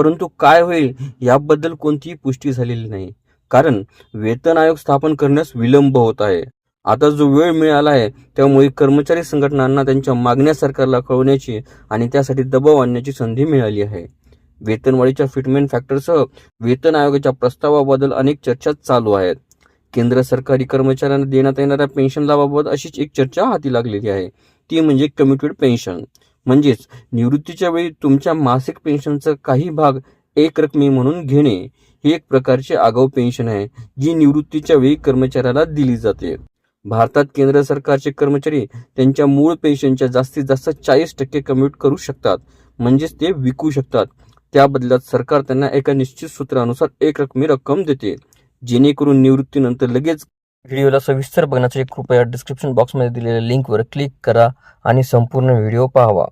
परंतु काय होईल याबद्दल कोणतीही पुष्टी झालेली नाही. कारण वेतन आयोग स्थापन करण्यास विलंब होत आहे. आता जो वेळ मिळाला आहे त्यामुळे कर्मचारी संघटनांना त्यांच्या मागण्या सरकारला कळवण्याची आणि त्यासाठी दबाव आणण्याची संधी मिळाली आहे. वेतनवाढीच्या फिटमेंट फॅक्टरसह वेतन आयोगाच्या प्रस्तावाबद्दल अनेक चर्चा चालू आहेत. केंद्र सरकारी कर्मचाऱ्यांना देण्यात येणाऱ्या पेन्शन लाभाबाबत अशीच एक चर्चा हाती लागलेली आहे. ती म्हणजे कमिटेड पेन्शन. म्हणजेच निवृत्तीच्या वेळी तुमच्या मासिक पेन्शनचा काही भाग एक रकमी म्हणून घेणे ही एक प्रकारची आगाऊ पेन्शन आहे जी निवृत्तीच्या वेळी कर्मचाऱ्याला दिली जाते. भारतात केंद्र सरकारचे कर्मचारी त्यांच्या मूळ पेन्शनच्या जास्तीत जास्त चाळीस टक्के कम्युट करू शकतात म्हणजेच ते विकू शकतात. त्या बदल्यात सरकार त्यांना एका निश्चित सूत्रानुसार एक रकमी रक्कम देते जेणेकरून निवृत्तीनंतर लगेच व्हिडिओला सविस्तर बघण्यासाठी कृपया डिस्क्रिप्शन बॉक्समध्ये दिलेल्या लिंकवर क्लिक करा आणि संपूर्ण व्हिडिओ पाहावा.